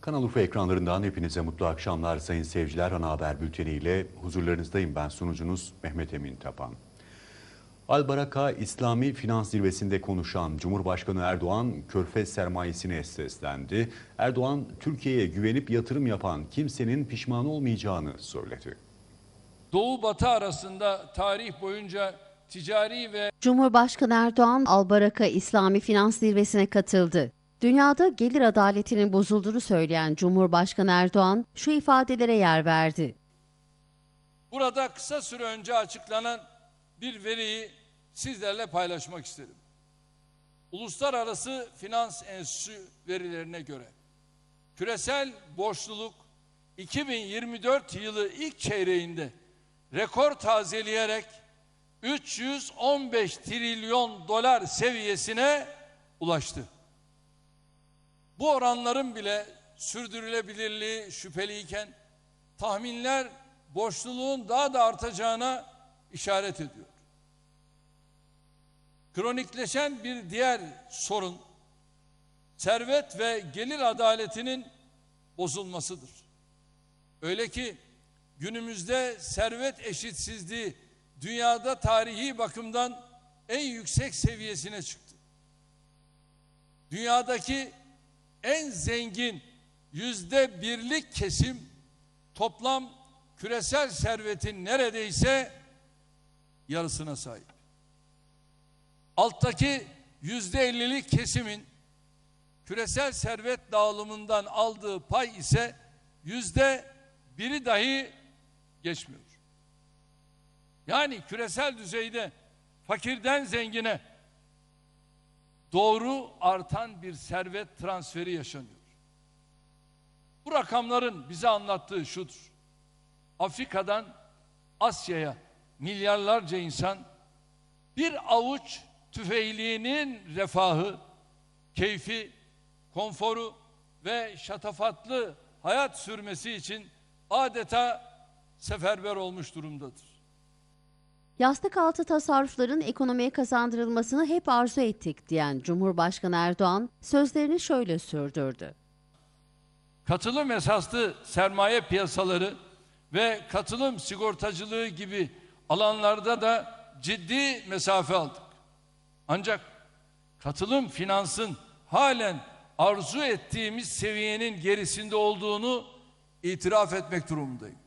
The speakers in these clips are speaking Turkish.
Kanal Urfa ekranlarından hepinize mutlu akşamlar sayın seyirciler. Ana Haber Bülteni ile huzurlarınızdayım. Ben sunucunuz Mehmet Emin Tapan. Albaraka İslami Finans Zirvesi'nde konuşan Cumhurbaşkanı Erdoğan körfez sermayesine seslendi. Erdoğan Türkiye'ye güvenip yatırım yapan kimsenin pişman olmayacağını söyledi. Doğu Batı arasında tarih boyunca ticari ve Cumhurbaşkanı Erdoğan Albaraka İslami Finans Zirvesi'ne katıldı. Dünyada gelir adaletinin bozulduğunu söyleyen Cumhurbaşkanı Erdoğan şu ifadelere yer verdi. burada kısa süre önce açıklanan bir veriyi sizlerle paylaşmak isterim. Uluslararası Finans Enstitüsü verilerine göre küresel borçluluk 2024 yılı ilk çeyreğinde rekor tazeleyerek 315 trilyon dolar seviyesine ulaştı. Bu oranların bile sürdürülebilirliği şüpheliyken tahminler borçluluğun daha da artacağına işaret ediyor. Kronikleşen bir diğer sorun servet ve gelir adaletinin bozulmasıdır. Öyle ki günümüzde servet eşitsizliği dünyada tarihi bakımdan en yüksek seviyesine çıktı. Dünyadaki en zengin yüzde birlik kesim toplam küresel servetin neredeyse yarısına sahip. Alttaki yüzde ellilik kesimin küresel servet dağılımından aldığı pay ise yüzde biri dahi geçmiyor. Yani küresel düzeyde fakirden zengine doğru artan bir servet transferi yaşanıyor. Bu rakamların bize anlattığı şudur. Afrika'dan Asya'ya milyarlarca insan bir avuç tüfeğliğinin refahı, keyfi, konforu ve şatafatlı hayat sürmesi için adeta seferber olmuş durumdadır. Yastık altı tasarrufların ekonomiye kazandırılmasını hep arzu ettik diyen Cumhurbaşkanı Erdoğan sözlerini şöyle sürdürdü. Katılım esaslı sermaye piyasaları ve katılım sigortacılığı gibi alanlarda da ciddi mesafe aldık. Ancak katılım finansın halen arzu ettiğimiz seviyenin gerisinde olduğunu itiraf etmek durumundayım.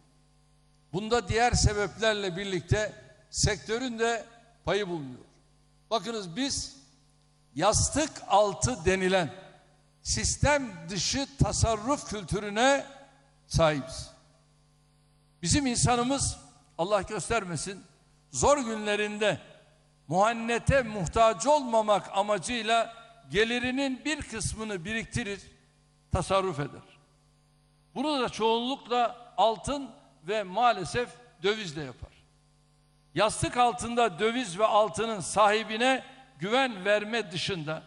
Bunda diğer sebeplerle birlikte sektörün de payı bulunuyor. Bakınız biz yastık altı denilen sistem dışı tasarruf kültürüne sahibiz. Bizim insanımız Allah göstermesin zor günlerinde muhannete muhtaç olmamak amacıyla gelirinin bir kısmını biriktirir, tasarruf eder. Bunu da çoğunlukla altın ve maalesef dövizle yapar. Yastık altında döviz ve altının sahibine güven verme dışında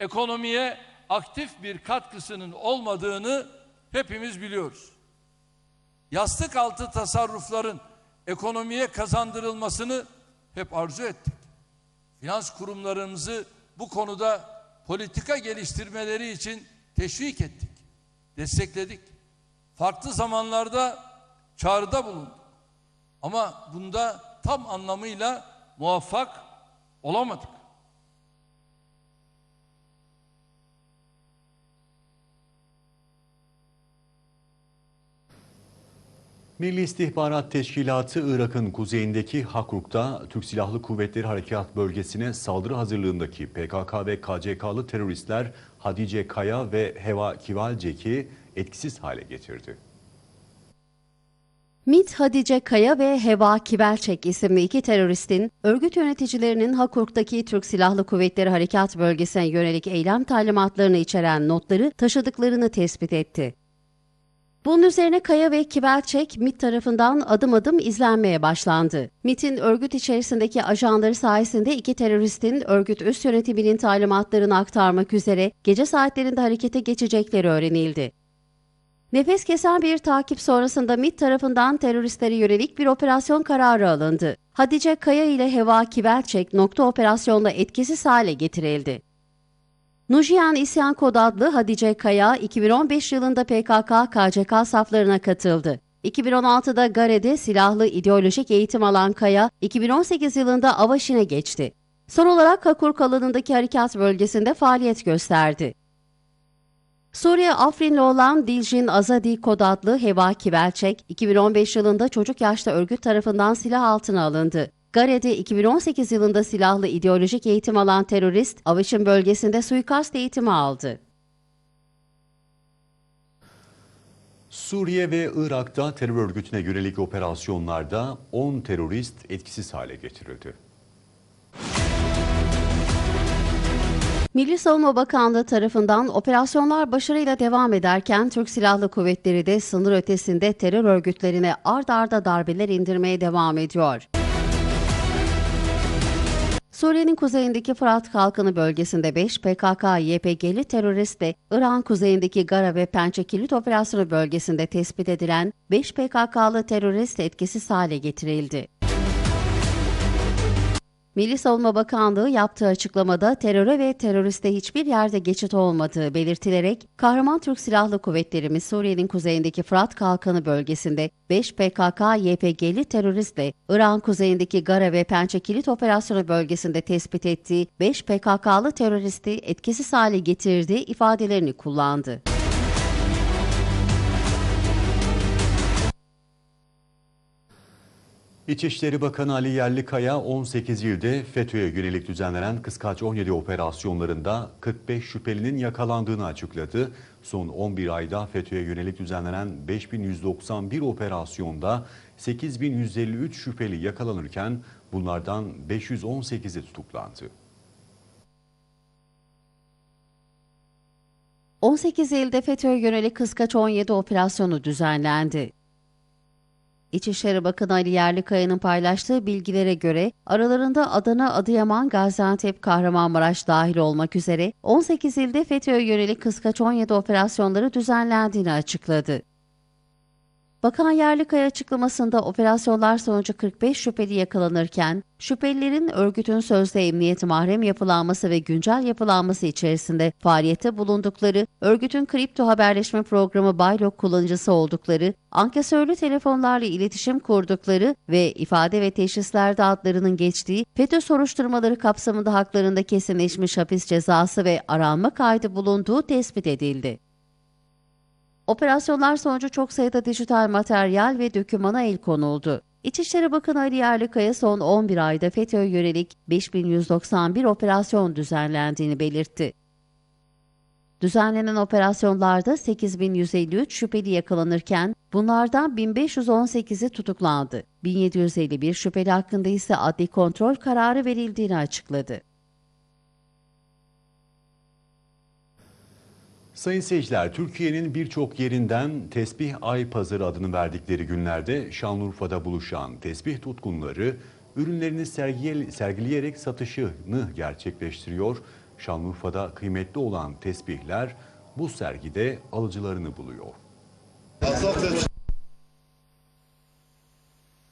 ekonomiye aktif bir katkısının olmadığını hepimiz biliyoruz. Yastık altı tasarrufların ekonomiye kazandırılmasını hep arzu ettik. Finans kurumlarımızı bu konuda politika geliştirmeleri için teşvik ettik, destekledik. Farklı zamanlarda çağrıda bulunduk. Ama bunda tam anlamıyla muvaffak olamadık. Milli İstihbarat Teşkilatı Irak'ın kuzeyindeki Hakruk'ta Türk Silahlı Kuvvetleri Harekat Bölgesi'ne saldırı hazırlığındaki PKK ve KCK'lı teröristler Hadice Kaya ve Heva Kivalcek'i etkisiz hale getirdi. MİT Hadice Kaya ve Heva Kibelçek isimli iki teröristin örgüt yöneticilerinin Hakurk'taki Türk Silahlı Kuvvetleri Harekat Bölgesi'ne yönelik eylem talimatlarını içeren notları taşıdıklarını tespit etti. Bunun üzerine Kaya ve Kibelçek MİT tarafından adım adım izlenmeye başlandı. MİT'in örgüt içerisindeki ajanları sayesinde iki teröristin örgüt üst yönetiminin talimatlarını aktarmak üzere gece saatlerinde harekete geçecekleri öğrenildi. Nefes kesen bir takip sonrasında MİT tarafından teröristlere yönelik bir operasyon kararı alındı. Hatice Kaya ile Heva Kivelçek nokta operasyonla etkisiz hale getirildi. Nujiyan İsyan Kod adlı Hatice Kaya 2015 yılında PKK KCK saflarına katıldı. 2016'da Gare'de silahlı ideolojik eğitim alan Kaya, 2018 yılında Avaşin'e geçti. Son olarak Kakurk alanındaki harekat bölgesinde faaliyet gösterdi. Suriye Afrinli olan Diljin Azadi Kod adlı Heva Kibelçek, 2015 yılında çocuk yaşta örgüt tarafından silah altına alındı. Gare'de 2018 yılında silahlı ideolojik eğitim alan terörist, Avaşin bölgesinde suikast eğitimi aldı. Suriye ve Irak'ta terör örgütüne yönelik operasyonlarda 10 terörist etkisiz hale getirildi. Milli Savunma Bakanlığı tarafından operasyonlar başarıyla devam ederken Türk Silahlı Kuvvetleri de sınır ötesinde terör örgütlerine ard arda darbeler indirmeye devam ediyor. Suriye'nin kuzeyindeki Fırat Kalkanı bölgesinde 5 PKK-YPG'li teröristle İran kuzeyindeki Gara ve Pençe Kilit Operasyonu bölgesinde tespit edilen 5 PKK'lı terörist etkisiz hale getirildi. Milli Savunma Bakanlığı yaptığı açıklamada teröre ve teröriste hiçbir yerde geçit olmadığı belirtilerek kahraman Türk Silahlı Kuvvetlerimiz Suriye'nin kuzeyindeki Fırat Kalkanı bölgesinde 5 PKK-YPG'li teröristle İran kuzeyindeki Gara ve Pençe Kilit Operasyonu bölgesinde tespit ettiği 5 PKK'lı teröristi etkisiz hale getirdiği ifadelerini kullandı. İçişleri Bakanı Ali Yerlikaya 18 ilde FETÖ'ye yönelik düzenlenen Kıskaç 17 operasyonlarında 45 şüphelinin yakalandığını açıkladı. Son 11 ayda FETÖ'ye yönelik düzenlenen 5191 operasyonda 8153 şüpheli yakalanırken bunlardan 518'i tutuklandı. 18 ilde FETÖ'ye yönelik Kıskaç 17 operasyonu düzenlendi. İçişleri Bakanı Ali Yerlikaya'nın paylaştığı bilgilere göre aralarında Adana, Adıyaman, Gaziantep, Kahramanmaraş dahil olmak üzere 18 ilde FETÖ'ye yönelik kıskaç 17 operasyonları düzenlendiğini açıkladı. Bakan Yerlikaya açıklamasında operasyonlar sonucu 45 şüpheli yakalanırken, şüphelilerin örgütün sözde emniyeti mahrem yapılanması ve güncel yapılanması içerisinde faaliyette bulundukları, örgütün kripto haberleşme programı Baylok kullanıcısı oldukları, ankesörlü telefonlarla iletişim kurdukları ve ifade ve teşhislerde adlarının geçtiği FETÖ soruşturmaları kapsamında haklarında kesinleşmiş hapis cezası ve aranma kaydı bulunduğu tespit edildi. Operasyonlar sonucu çok sayıda dijital materyal ve dokümana el konuldu. İçişleri Bakanı Ali Yerlikaya son 11 ayda FETÖ'ye yönelik 5191 operasyon düzenlendiğini belirtti. Düzenlenen operasyonlarda 8153 şüpheli yakalanırken bunlardan 1518'i tutuklandı. 1751 şüpheli hakkında ise adli kontrol kararı verildiğini açıkladı. Sayın seyirciler, Türkiye'nin birçok yerinden Tesbih Ay Pazarı adını verdikleri günlerde Şanlıurfa'da buluşan tesbih tutkunları ürünlerini sergileyerek satışını gerçekleştiriyor. Şanlıurfa'da kıymetli olan tesbihler bu sergide alıcılarını buluyor.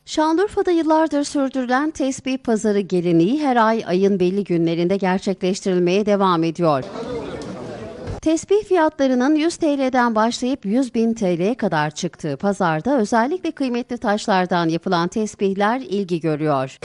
Şanlıurfa'da yıllardır sürdürülen tesbih pazarı geleneği her ay ayın belli günlerinde gerçekleştirilmeye devam ediyor. Tesbih fiyatlarının 100 TL'den başlayıp 100 bin TL'ye kadar çıktığı pazarda özellikle kıymetli taşlardan yapılan tesbihler ilgi görüyor.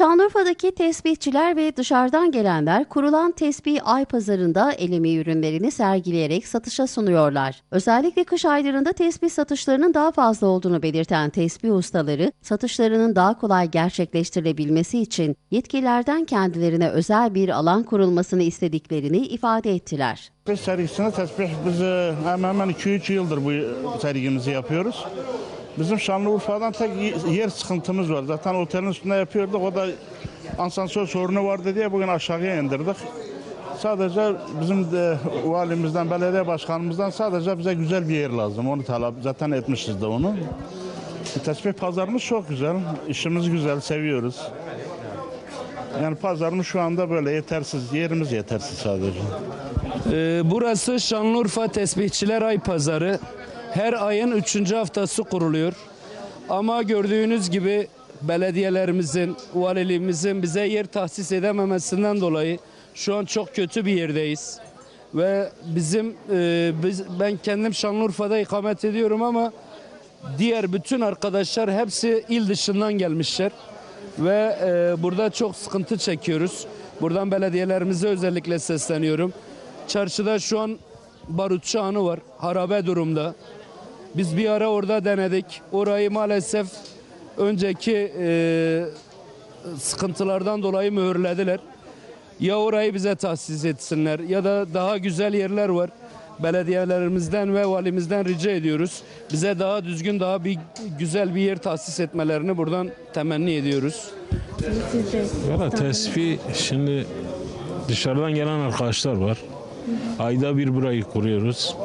Şanlıurfa'daki tesbihçiler ve dışarıdan gelenler kurulan tesbih ay pazarında el emeği ürünlerini sergileyerek satışa sunuyorlar. Özellikle kış aylarında tesbih satışlarının daha fazla olduğunu belirten tesbih ustaları, satışlarının daha kolay gerçekleştirilebilmesi için yetkililerden kendilerine özel bir alan kurulmasını istediklerini ifade ettiler. Tesbih sergisinde tesbih biz e, hemen hemen 2-3 yıldır bu sergimizi yapıyoruz. Bizim Şanlıurfa'dan tek yer sıkıntımız var. Zaten otelin üstünde yapıyorduk. O da asansör sorunu vardı diye bugün aşağıya indirdik. Sadece bizim de valimizden, belediye başkanımızdan sadece bize güzel bir yer lazım. Onu talep zaten etmişiz de onu. Tesbih pazarımız çok güzel. İşimiz güzel, seviyoruz. Yani pazarımız şu anda böyle yetersiz. Yerimiz yetersiz sadece. Ee, Burası Şanlıurfa Tesbihçiler Ay Pazarı. Her ayın üçüncü haftası kuruluyor. Ama gördüğünüz gibi belediyelerimizin, valiliğimizin bize yer tahsis edememesinden dolayı Şu an çok kötü bir yerdeyiz. Ve bizim e, biz, ben kendim Şanlıurfa'da ikamet ediyorum ama diğer bütün arkadaşlar hepsi il dışından gelmişler. Ve e, burada çok sıkıntı çekiyoruz. Buradan belediyelerimize özellikle sesleniyorum. Çarşıda şu an barutçu anı var. Harabe durumda. Biz bir ara orada denedik. Orayı maalesef önceki e, sıkıntılardan dolayı mühürlediler. Ya orayı bize tahsis etsinler ya da daha güzel yerler var. Belediyelerimizden ve valimizden rica ediyoruz. Bize daha düzgün, daha bir güzel bir yer tahsis etmelerini buradan temenni ediyoruz. Valla tesbih şimdi dışarıdan gelen arkadaşlar var. Ayda bir burayı kuruyoruz.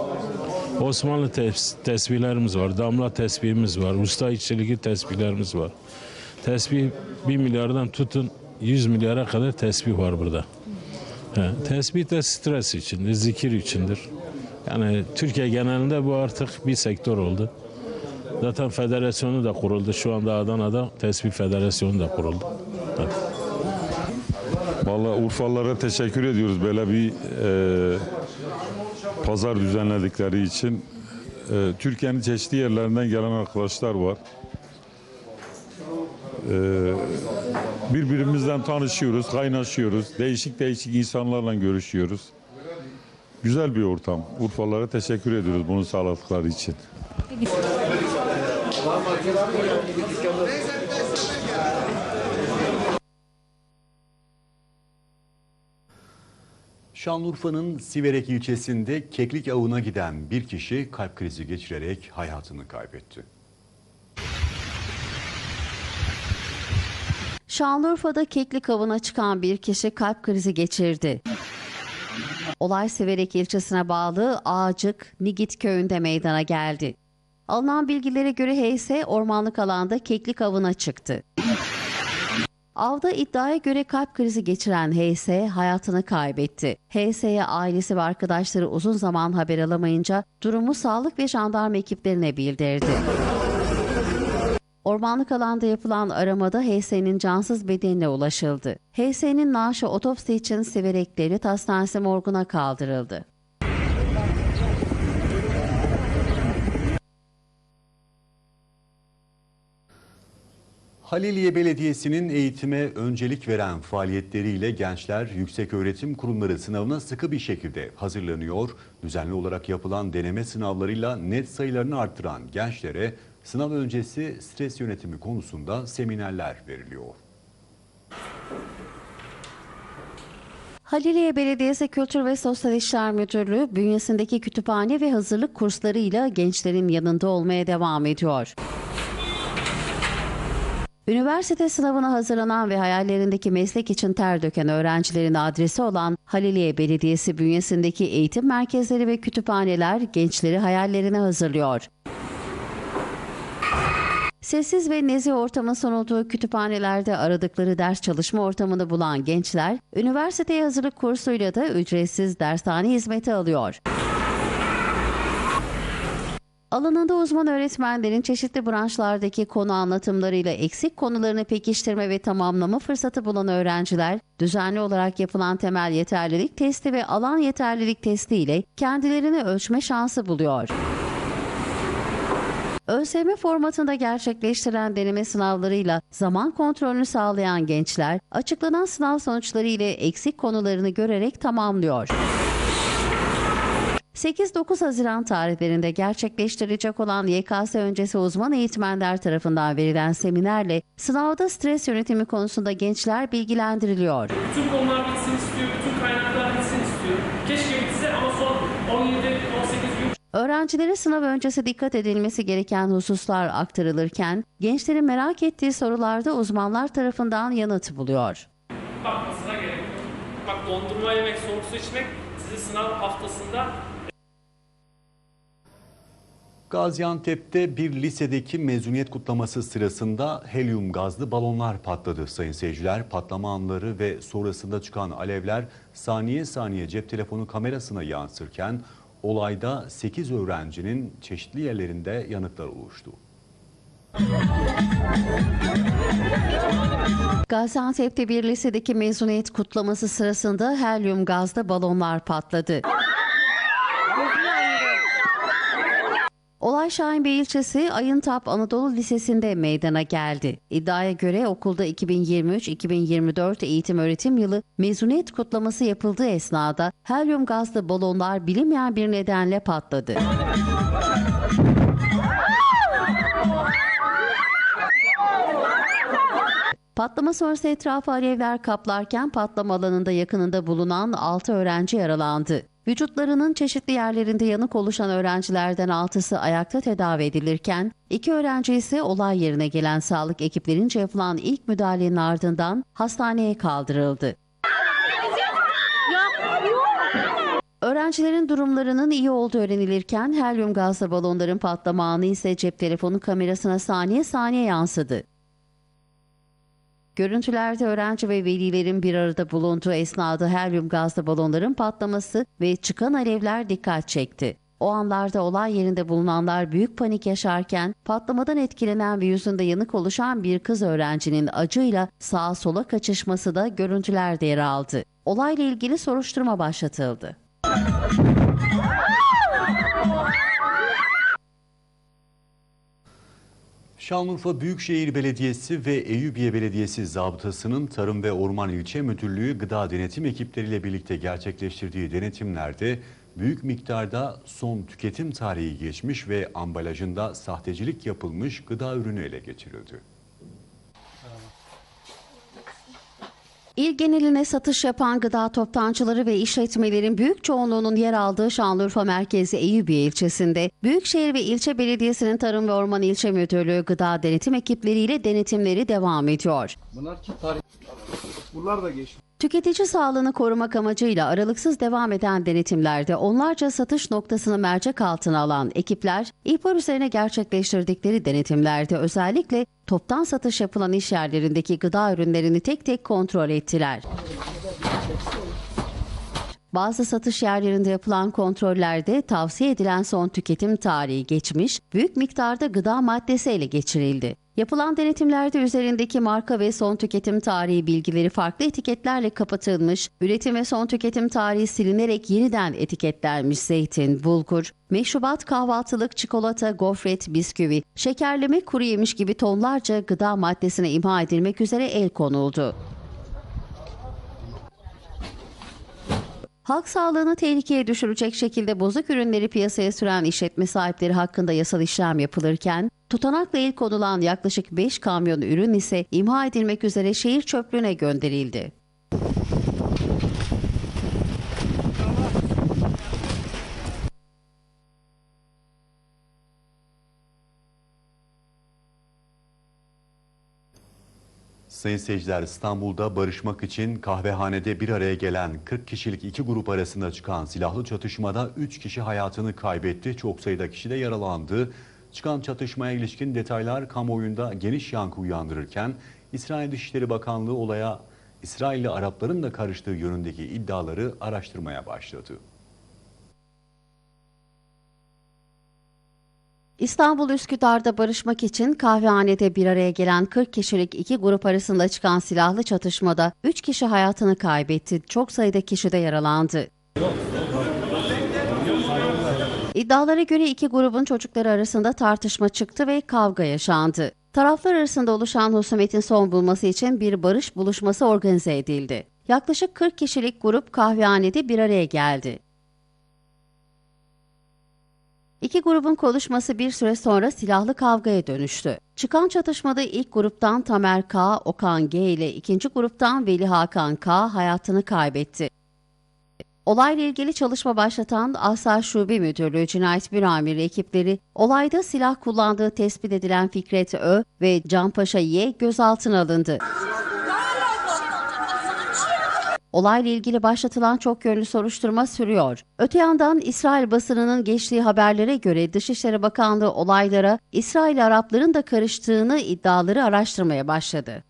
Osmanlı tes- tesbihlerimiz var, damla tesbihimiz var, usta işçiliği tesbihlerimiz var. Tesbih 1 milyardan tutun 100 milyara kadar tesbih var burada. He, tesbih de stres içindir, zikir içindir. Yani Türkiye genelinde bu artık bir sektör oldu. Zaten federasyonu da kuruldu. Şu anda Adana'da tesbih federasyonu da kuruldu. Evet. Vallahi Urfalılara teşekkür ediyoruz böyle bir e, pazar düzenledikleri için. E, Türkiye'nin çeşitli yerlerinden gelen arkadaşlar var. E, birbirimizden tanışıyoruz, kaynaşıyoruz. Değişik değişik insanlarla görüşüyoruz. Güzel bir ortam. Urfalılara teşekkür ediyoruz bunu sağladıkları için. Şanlıurfa'nın Siverek ilçesinde keklik avına giden bir kişi kalp krizi geçirerek hayatını kaybetti. Şanlıurfa'da keklik avına çıkan bir kişi kalp krizi geçirdi. Olay Siverek ilçesine bağlı Ağacık, Nigit köyünde meydana geldi. Alınan bilgilere göre HS ormanlık alanda keklik avına çıktı. Avda iddiaya göre kalp krizi geçiren HS hayatını kaybetti. HS'ye ailesi ve arkadaşları uzun zaman haber alamayınca durumu sağlık ve jandarma ekiplerine bildirdi. Ormanlık alanda yapılan aramada HS'nin cansız bedenine ulaşıldı. HS'nin naaşı otopsi için Siverek Devlet Hastanesi morguna kaldırıldı. Haliliye Belediyesi'nin eğitime öncelik veren faaliyetleriyle gençler yükseköğretim kurumları sınavına sıkı bir şekilde hazırlanıyor. Düzenli olarak yapılan deneme sınavlarıyla net sayılarını arttıran gençlere sınav öncesi stres yönetimi konusunda seminerler veriliyor. Haliliye Belediyesi Kültür ve Sosyal İşler Müdürlüğü bünyesindeki kütüphane ve hazırlık kurslarıyla gençlerin yanında olmaya devam ediyor. Üniversite sınavına hazırlanan ve hayallerindeki meslek için ter döken öğrencilerin adresi olan Haliliye Belediyesi bünyesindeki eğitim merkezleri ve kütüphaneler gençleri hayallerine hazırlıyor. Sessiz ve nezih ortamın sunulduğu kütüphanelerde aradıkları ders çalışma ortamını bulan gençler, üniversiteye hazırlık kursuyla da ücretsiz dershane hizmeti alıyor. Alanında uzman öğretmenlerin çeşitli branşlardaki konu anlatımlarıyla eksik konularını pekiştirme ve tamamlama fırsatı bulan öğrenciler, düzenli olarak yapılan temel yeterlilik testi ve alan yeterlilik testi ile kendilerini ölçme şansı buluyor. ÖSYM formatında gerçekleştirilen deneme sınavlarıyla zaman kontrolünü sağlayan gençler, açıklanan sınav sonuçları ile eksik konularını görerek tamamlıyor. 8-9 Haziran tarihlerinde gerçekleştirilecek olan YKS öncesi uzman eğitmenler tarafından verilen seminerle sınavda stres yönetimi konusunda gençler bilgilendiriliyor. Bütün konular bitsin istiyor, bütün kaynaklar bitsin istiyor. Keşke bitse ama son 17-18 gün Öğrencilere sınav öncesi dikkat edilmesi gereken hususlar aktarılırken gençlerin merak ettiği sorularda uzmanlar tarafından yanıt buluyor. bakmasına gerek yok. Bak dondurma yemek, soğuk su içmek sizi sınav haftasında Gaziantep'te bir lisedeki mezuniyet kutlaması sırasında helyum gazlı balonlar patladı sayın seyirciler. Patlama anları ve sonrasında çıkan alevler saniye saniye cep telefonu kamerasına yansırken olayda 8 öğrencinin çeşitli yerlerinde yanıklar oluştu. Gaziantep'te bir lisedeki mezuniyet kutlaması sırasında helyum gazlı balonlar patladı. Olay Şahinbey ilçesi Ayıntap Anadolu Lisesi'nde meydana geldi. İddiaya göre okulda 2023-2024 eğitim öğretim yılı mezuniyet kutlaması yapıldığı esnada helyum gazlı balonlar bilinmeyen bir nedenle patladı. Patlama sonrası etrafı alevler kaplarken patlama alanında yakınında bulunan 6 öğrenci yaralandı. Vücutlarının çeşitli yerlerinde yanık oluşan öğrencilerden 6'sı ayakta tedavi edilirken, iki öğrenci ise olay yerine gelen sağlık ekiplerince yapılan ilk müdahalenin ardından hastaneye kaldırıldı. Öğrencilerin durumlarının iyi olduğu öğrenilirken helyum gazlı balonların patlama anı ise cep telefonu kamerasına saniye saniye yansıdı. Görüntülerde öğrenci ve velilerin bir arada bulunduğu esnada helyum gazlı balonların patlaması ve çıkan alevler dikkat çekti. O anlarda olay yerinde bulunanlar büyük panik yaşarken patlamadan etkilenen ve yüzünde yanık oluşan bir kız öğrencinin acıyla sağa sola kaçışması da görüntülerde yer aldı. Olayla ilgili soruşturma başlatıldı. Şanlıurfa Büyükşehir Belediyesi ve Eyüpiye Belediyesi zabıtasının Tarım ve Orman İlçe Müdürlüğü gıda denetim ekipleriyle birlikte gerçekleştirdiği denetimlerde büyük miktarda son tüketim tarihi geçmiş ve ambalajında sahtecilik yapılmış gıda ürünü ele geçirildi. İl geneline satış yapan gıda toptancıları ve işletmelerin büyük çoğunluğunun yer aldığı Şanlıurfa merkezi Eyüpiye ilçesinde Büyükşehir ve ilçe belediyesinin Tarım ve Orman İlçe Müdürlüğü gıda denetim ekipleriyle denetimleri devam ediyor. Bunlar ki tarih. Bunlar da geçti. Tüketici sağlığını korumak amacıyla aralıksız devam eden denetimlerde onlarca satış noktasını mercek altına alan ekipler, ihbar üzerine gerçekleştirdikleri denetimlerde özellikle toptan satış yapılan iş yerlerindeki gıda ürünlerini tek tek kontrol ettiler. Bazı satış yerlerinde yapılan kontrollerde tavsiye edilen son tüketim tarihi geçmiş, büyük miktarda gıda maddesi ele geçirildi. Yapılan denetimlerde üzerindeki marka ve son tüketim tarihi bilgileri farklı etiketlerle kapatılmış, üretim ve son tüketim tarihi silinerek yeniden etiketlenmiş zeytin, bulgur, meşrubat, kahvaltılık, çikolata, gofret, bisküvi, şekerleme, kuru yemiş gibi tonlarca gıda maddesine imha edilmek üzere el konuldu. Halk sağlığını tehlikeye düşürecek şekilde bozuk ürünleri piyasaya süren işletme sahipleri hakkında yasal işlem yapılırken, tutanakla el konulan yaklaşık 5 kamyon ürün ise imha edilmek üzere şehir çöplüğüne gönderildi. Sayın seyirciler İstanbul'da barışmak için kahvehanede bir araya gelen 40 kişilik iki grup arasında çıkan silahlı çatışmada 3 kişi hayatını kaybetti. Çok sayıda kişi de yaralandı. Çıkan çatışmaya ilişkin detaylar kamuoyunda geniş yankı uyandırırken İsrail Dışişleri Bakanlığı olaya İsrailli Arapların da karıştığı yönündeki iddiaları araştırmaya başladı. İstanbul Üsküdar'da barışmak için kahvehanede bir araya gelen 40 kişilik iki grup arasında çıkan silahlı çatışmada 3 kişi hayatını kaybetti. Çok sayıda kişi de yaralandı. İddialara göre iki grubun çocukları arasında tartışma çıktı ve kavga yaşandı. Taraflar arasında oluşan husumetin son bulması için bir barış buluşması organize edildi. Yaklaşık 40 kişilik grup kahvehanede bir araya geldi. İki grubun konuşması bir süre sonra silahlı kavgaya dönüştü. Çıkan çatışmada ilk gruptan Tamer K, Okan G ile ikinci gruptan Veli Hakan K hayatını kaybetti. Olayla ilgili çalışma başlatan Asayiş Şube Müdürlüğü Cinayet Büro Amiri ekipleri olayda silah kullandığı tespit edilen Fikret Ö ve Canpaşa Y gözaltına alındı. Olayla ilgili başlatılan çok yönlü soruşturma sürüyor. Öte yandan İsrail basınının geçtiği haberlere göre Dışişleri Bakanlığı olaylara İsrail Arapların da karıştığını iddiaları araştırmaya başladı.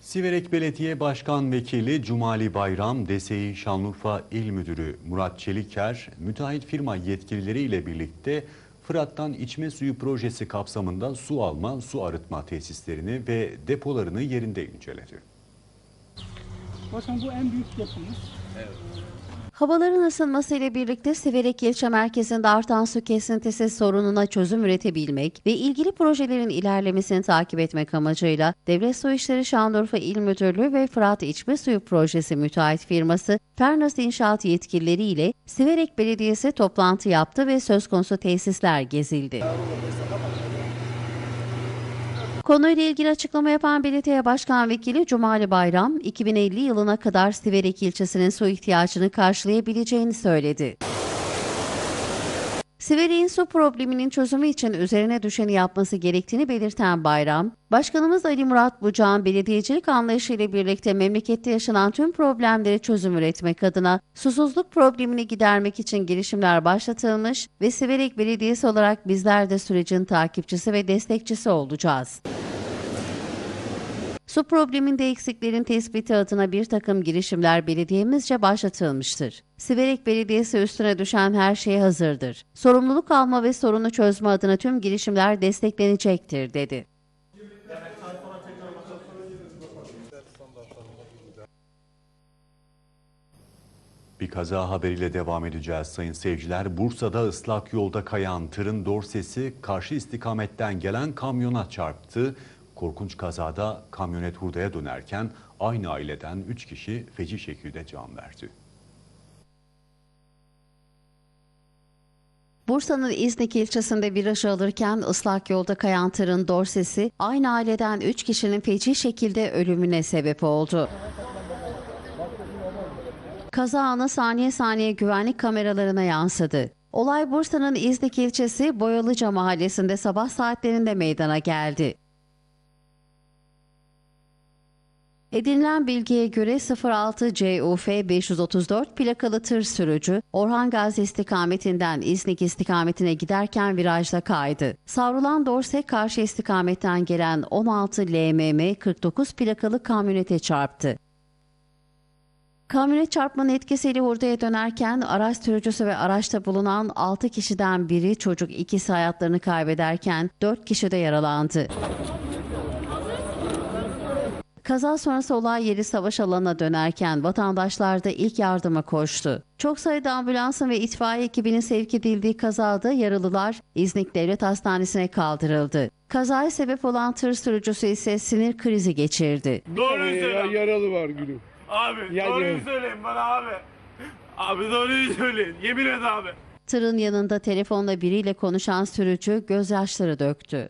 Siverek Belediye Başkan Vekili Cumali Bayram, DSİ Şanlıurfa İl Müdürü Murat Çeliker, müteahhit firma yetkilileriyle birlikte Fırat'tan içme suyu projesi kapsamında su alma, su arıtma tesislerini ve depolarını yerinde inceledi. Başkan bu en büyük yapımız. Havaların ısınmasıyla birlikte Siverek ilçe merkezinde artan su kesintisi sorununa çözüm üretebilmek ve ilgili projelerin ilerlemesini takip etmek amacıyla Devlet Su İşleri Şanlıurfa İl Müdürlüğü ve Fırat İçme Suyu Projesi müteahhit firması Fernas İnşaat yetkilileri ile Siverek Belediyesi toplantı yaptı ve söz konusu tesisler gezildi. Konuyla ilgili açıklama yapan Belediye Başkan Vekili Cumali Bayram, 2050 yılına kadar Siverek ilçesinin su ihtiyacını karşılayabileceğini söyledi. Siverek'in su probleminin çözümü için üzerine düşeni yapması gerektiğini belirten Bayram, Başkanımız Ali Murat Bucağ'ın belediyecilik anlayışıyla birlikte memlekette yaşanan tüm problemleri çözüm üretmek adına susuzluk problemini gidermek için girişimler başlatılmış ve Siverek Belediyesi olarak bizler de sürecin takipçisi ve destekçisi olacağız. Su probleminde eksiklerin tespiti adına bir takım girişimler belediyemizce başlatılmıştır. Siverek Belediyesi üstüne düşen her şey hazırdır. Sorumluluk alma ve sorunu çözme adına tüm girişimler desteklenecektir, dedi. Bir kaza haberiyle devam edeceğiz sayın seyirciler. Bursa'da ıslak yolda kayan tırın dorsesi karşı istikametten gelen kamyona çarptı. Korkunç kazada kamyonet hurdaya dönerken aynı aileden 3 kişi feci şekilde can verdi. Bursa'nın İznik ilçesinde viraj alırken ıslak yolda kayan tırın dorsesi aynı aileden 3 kişinin feci şekilde ölümüne sebep oldu. Kaza anı saniye saniye güvenlik kameralarına yansıdı. Olay Bursa'nın İznik ilçesi Boyalıca mahallesinde sabah saatlerinde meydana geldi. Edinilen bilgiye göre 06 CUF 534 plakalı tır sürücü Orhan Gazi istikametinden İznik istikametine giderken virajda kaydı. Savrulan dorse karşı istikametten gelen 16 LMM 49 plakalı kamyonete çarptı. Kamyonet çarpmanın etkisiyle hurdaya dönerken araç sürücüsü ve araçta bulunan 6 kişiden biri çocuk ikisi hayatlarını kaybederken 4 kişi de yaralandı. Kaza sonrası olay yeri savaş alanına dönerken vatandaşlar da ilk yardıma koştu. Çok sayıda ambulansın ve itfaiye ekibinin sevk edildiği kazada yaralılar İznik Devlet Hastanesi'ne kaldırıldı. Kazaya sebep olan tır sürücüsü ise sinir krizi geçirdi. Doğruyu Ya, söyle. yaralı var gülüm. Abi Ya doğruyu canım. söyleyin bana abi. Abi doğruyu söyleyin. Yemin et abi. Tırın yanında telefonla biriyle konuşan sürücü gözyaşları döktü.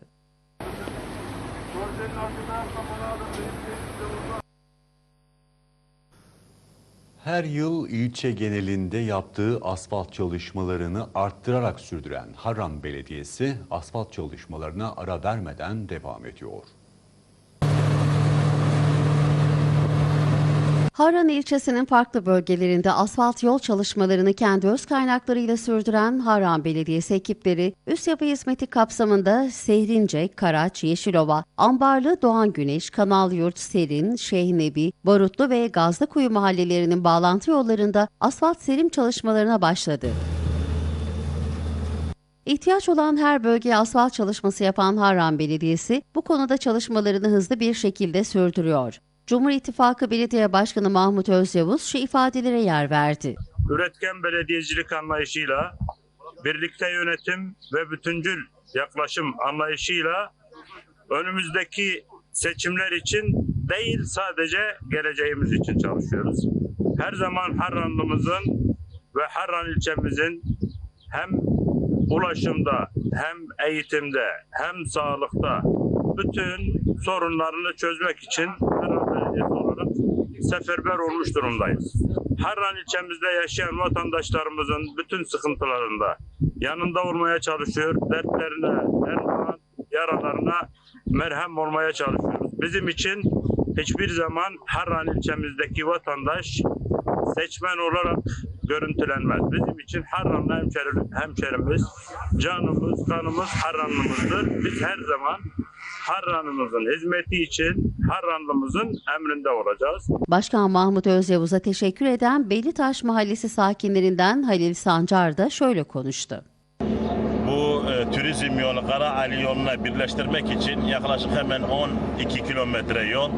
Her yıl ilçe genelinde yaptığı asfalt çalışmalarını arttırarak sürdüren Harran Belediyesi asfalt çalışmalarına ara vermeden devam ediyor. Harran ilçesinin farklı bölgelerinde asfalt yol çalışmalarını kendi öz kaynaklarıyla sürdüren Harran Belediyesi ekipleri, üst yapı hizmeti kapsamında Sehrince, Karaç, Yeşilova, Ambarlı, Doğan Güneş, Kanalyurt, Serin, Şeyhnebi, Barutlu ve Gazlıkuyu mahallelerinin bağlantı yollarında asfalt serim çalışmalarına başladı. İhtiyaç olan her bölgeye asfalt çalışması yapan Harran Belediyesi bu konuda çalışmalarını hızlı bir şekilde sürdürüyor. Cumhur İttifakı Belediye Başkanı Mahmut Özyavuz şu ifadelere yer verdi. üretken belediyecilik anlayışıyla, birlikte yönetim ve bütüncül yaklaşım anlayışıyla önümüzdeki seçimler için değil sadece geleceğimiz için çalışıyoruz. Her zaman Harranlımızın ve Harran ilçemizin hem ulaşımda hem eğitimde hem sağlıkta bütün sorunlarını çözmek için olarak seferber olmuş durumdayız. Harran ilçemizde yaşayan vatandaşlarımızın bütün sıkıntılarında yanında olmaya çalışıyor. Dertlerine derman, yaralarına merhem olmaya çalışıyoruz. Bizim için hiçbir zaman Harran ilçemizdeki vatandaş seçmen olarak görüntülenmez. Bizim için Harranlı hemşeri, hemşerimiz, canımız, kanımız Harranlımızdır. Biz her zaman Harranımızın hizmeti için Harranlımızın emrinde olacağız. Başkan Mahmut Özyavuz'a teşekkür eden Bellitaş Mahallesi sakinlerinden Halil Sancar da şöyle konuştu. Bu e, turizm yolu Kara Ali yoluna birleştirmek için yaklaşık hemen 12 kilometre yol.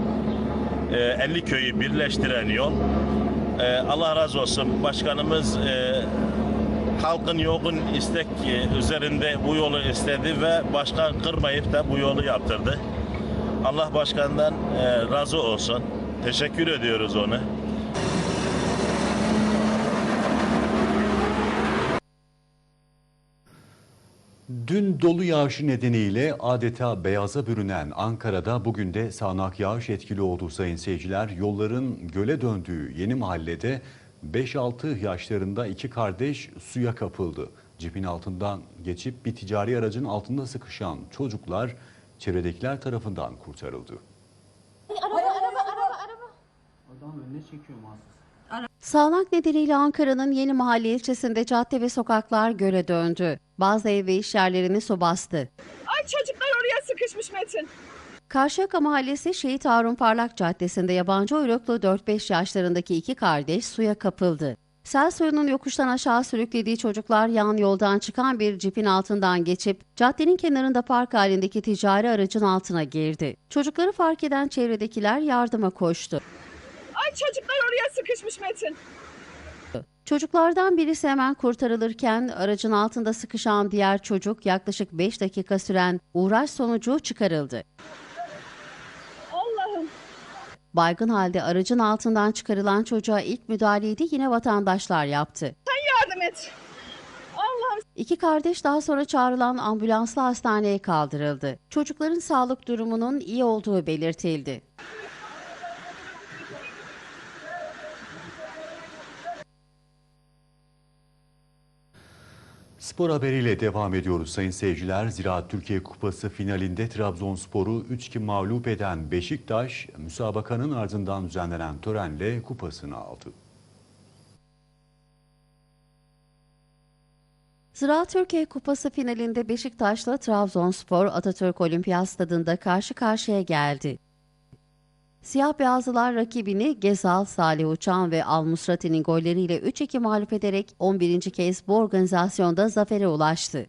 E, 50 köyü birleştiren yol. E, Allah razı olsun başkanımız e, halkın yoğun istek e, üzerinde bu yolu istedi ve başkan kırmayıp da bu yolu yaptırdı. Allah başkandan e, razı olsun. Teşekkür ediyoruz ona. Dün dolu yağışı nedeniyle adeta beyaza bürünen Ankara'da bugün de sağanak yağış etkili oldu sayın seyirciler. Yolların göle döndüğü yeni mahallede 5-6 yaşlarında iki kardeş suya kapıldı. Cipin altından geçip bir ticari aracın altında sıkışan çocuklar çevredekiler tarafından kurtarıldı. Sağanak nedeniyle Ankara'nın Yeni Mahalle ilçesinde cadde ve sokaklar göle döndü. Bazı ev ve iş yerlerini su bastı. Ay çocuklar oraya sıkışmış Metin. Karşıyaka Mahallesi Şehit Harun Parlak Caddesi'nde yabancı uyruklu 4-5 yaşlarındaki iki kardeş suya kapıldı. Sel suyunun yokuştan aşağı sürüklediği çocuklar yan yoldan çıkan bir cipin altından geçip caddenin kenarında park halindeki ticari aracın altına girdi. Çocukları fark eden çevredekiler yardıma koştu. Ay çocuklar oraya sıkışmış Metin. Çocuklardan birisi hemen kurtarılırken aracın altında sıkışan diğer çocuk yaklaşık 5 dakika süren uğraş sonucu çıkarıldı. Baygın halde aracın altından çıkarılan çocuğa ilk müdahaleyi de yine vatandaşlar yaptı. Sen yardım et. Allah'ım. İki kardeş daha sonra çağrılan ambulansla hastaneye kaldırıldı. Çocukların sağlık durumunun iyi olduğu belirtildi. Spor haberiyle devam ediyoruz sayın seyirciler. Ziraat Türkiye Kupası finalinde Trabzonspor'u 3-2 mağlup eden Beşiktaş, müsabakanın ardından düzenlenen törenle kupasını aldı. Ziraat Türkiye Kupası finalinde Beşiktaş'la Trabzonspor Atatürk Olimpiyat Stadında karşı karşıya geldi. Siyah beyazlılar rakibini Gezal, Salih Uçan ve Al Musrati'nin golleriyle 3-2 mağlup ederek 11. kez bu organizasyonda zafere ulaştı.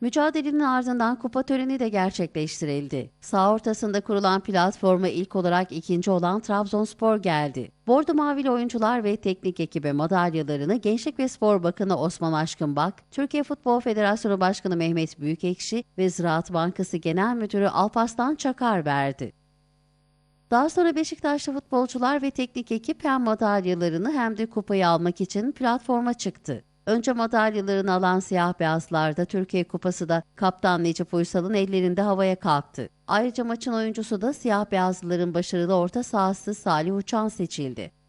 Mücadelenin ardından kupa töreni de gerçekleştirildi. Sağ ortasında kurulan platforma ilk olarak ikinci olan Trabzonspor geldi. Bordo Mavili oyuncular ve teknik ekibe madalyalarını Gençlik ve Spor Bakanı Osman Aşkınbak, Türkiye Futbol Federasyonu Başkanı Mehmet Büyükekşi ve Ziraat Bankası Genel Müdürü Alpaslan Çakar verdi. Daha sonra Beşiktaşlı futbolcular ve teknik ekip hem madalyalarını hem de kupayı almak için platforma çıktı. Önce madalyalarını alan siyah beyazlarda Türkiye Kupası da kaptan Necip Uysal'ın ellerinde havaya kalktı. Ayrıca maçın oyuncusu da siyah beyazlıların başarılı orta sahası Salih Uçan seçildi.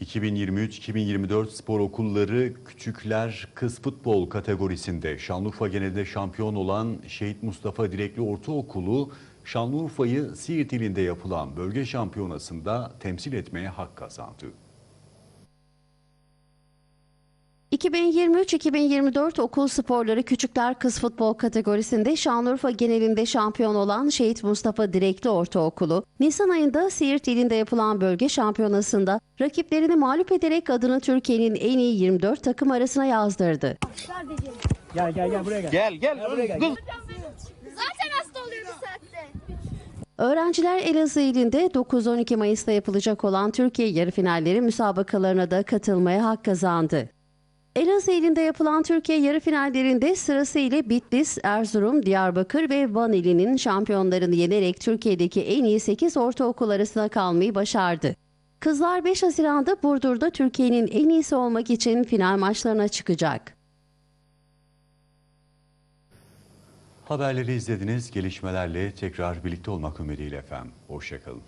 2023-2024 spor okulları küçükler kız futbol kategorisinde Şanlıurfa genelinde şampiyon olan Şehit Mustafa Direkli Ortaokulu Şanlıurfa'yı Siirt ilinde yapılan bölge şampiyonasında temsil etmeye hak kazandı. 2023-2024 okul sporları küçükler kız futbol kategorisinde Şanlıurfa genelinde şampiyon olan Şehit Mustafa Direkli Ortaokulu, Nisan ayında Siirt ilinde yapılan bölge şampiyonasında rakiplerini mağlup ederek adını Türkiye'nin en iyi 24 takım arasına yazdırdı. Gel gel gel buraya gel. Gel gel buraya gel. Zaten hasta oluyor bir saatte. Öğrenciler Elazığ ilinde 9-12 Mayıs'ta yapılacak olan Türkiye yarı finalleri müsabakalarına da katılmaya hak kazandı. Elazığ ilinde yapılan Türkiye yarı finallerinde sırasıyla Bitlis, Erzurum, Diyarbakır ve Van ilinin şampiyonlarını yenerek Türkiye'deki en iyi 8 ortaokul arasına kalmayı başardı. Kızlar 5 Haziran'da Burdur'da Türkiye'nin en iyisi olmak için final maçlarına çıkacak. Haberleri izlediniz. Gelişmelerle tekrar birlikte olmak ümidiyle efendim. Hoşçakalın.